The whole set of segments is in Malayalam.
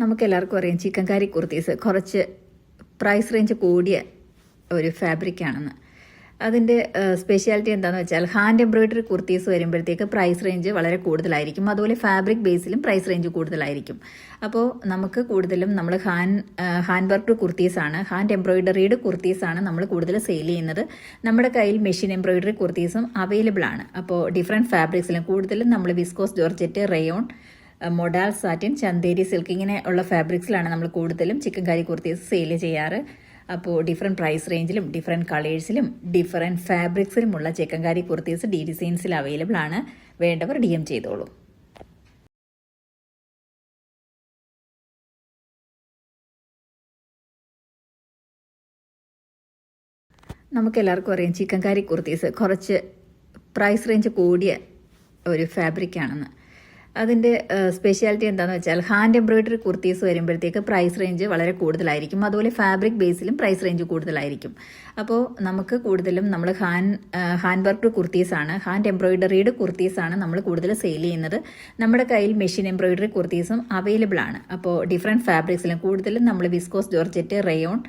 നമുക്കെല്ലാവർക്കും അറിയാം ചിക്കൻ കാരി കുർത്തീസ് കുറച്ച് പ്രൈസ് റേഞ്ച് കൂടിയ ഒരു ഫാബ്രിക്കാണെന്ന് അതിന്റെ സ്പെഷ്യാലിറ്റി എന്താണെന്ന് വെച്ചാൽ ഹാൻഡ് എംബ്രോയിഡറി കുർത്തീസ് വരുമ്പോഴത്തേക്ക് പ്രൈസ് റേഞ്ച് വളരെ കൂടുതലായിരിക്കും. അതുപോലെ ഫാബ്രിക് ബേസിലും പ്രൈസ് റേഞ്ച് കൂടുതലായിരിക്കും. അപ്പോൾ നമുക്ക് കൂടുതലും നമ്മൾ ഹാൻഡ് ഹാൻഡ് വർക്ക് കുർത്തീസാണ് ഹാൻഡ് എംബ്രോയിഡറിയുടെ കുർത്തീസാണ് നമ്മൾ കൂടുതൽ സെയിൽ ചെയ്യുന്നത്. നമ്മുടെ കയ്യിൽ മെഷീൻ എംബ്രോയിഡറി കുർത്തീസും അവൈലബിൾ ആണ്. അപ്പോൾ ഡിഫറെന്റ് ഫാബ്രിക്സിലും കൂടുതലും നമ്മൾ viscose georgette rayon modal satin Chanderi silk ഇങ്ങനെ ഉള്ള ഫാബ്രിക്സിലാണ് നമ്മൾ കൂടുതലും ചിക്കൻ കാരി കുർത്തീസ് സെയിൽ ചെയ്യാറ്. അപ്പോൾ ഡിഫറെന്റ് പ്രൈസ് റേഞ്ചിലും ഡിഫറെന്റ് കളേഴ്സിലും ഡിഫറെന്റ് ഫാബ്രിക്സിലുമുള്ള ചിക്കൻ കാരി കുർത്തീസ് ഡി ഡിസൈൻസിൽ അവൈലബിൾ ആണ്. വേണ്ടവർ ഡി എം ചെയ്തോളൂ. നമുക്കെല്ലാവർക്കും അറിയാം ചിക്കൻ കാരി കുർത്തീസ് കുറച്ച് പ്രൈസ് റേഞ്ച് കൂടിയ ഒരു ഫാബ്രിക് ആണെന്ന്. അതിന്റെ സ്പെഷ്യാലിറ്റി എന്താണെന്ന് വെച്ചാൽ ഹാൻഡ് എംബ്രോയിഡറി കുർത്തീസ് വരുമ്പോഴത്തേക്ക് പ്രൈസ് റേഞ്ച് വളരെ കൂടുതലായിരിക്കും. അതുപോലെ ഫാബ്രിക് ബേസിലും പ്രൈസ് റേഞ്ച് കൂടുതലായിരിക്കും. അപ്പോൾ നമുക്ക് കൂടുതലും നമ്മൾ ഹാൻഡ് ഹാൻഡ് വർക്ക്ഡ് കുർത്തീസാണ് ഹാൻഡ് എംബ്രോയിഡറിയുടെ കുർത്തീസാണ് നമ്മൾ കൂടുതൽ സെയിൽ ചെയ്യുന്നത്. നമ്മുടെ കയ്യിൽ മെഷീൻ എംബ്രോയിഡറി കുർത്തീസും അവൈലബിൾ ആണ്. അപ്പോൾ ഡിഫറെന്റ് ഫാബ്രിക്സിലും കൂടുതലും നമ്മൾ viscose georgette rayon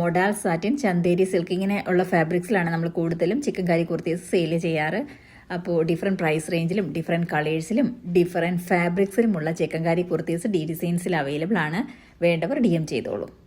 modal satin Chanderi silk ഉള്ള ഫാബ്രിക്സിലാണ് നമ്മൾ കൂടുതലും ചിക്കൻ കാരി കുർത്തീസ് സെയിൽ ചെയ്യാറ്. അപ്പോൾ ഡിഫറെന്റ് പ്രൈസ് റേഞ്ചിലും ഡിഫറെന്റ് കളേഴ്സിലും ഡിഫറെന്റ് ഫാബ്രിക്സിലുമുള്ള ചെക്കൻകാരി കുർത്തീസ് ഡി ഡിസൈൻസിൽ അവൈലബിൾ ആണ്. വേണ്ടവർ ഡി എം ചെയ്തോളൂ.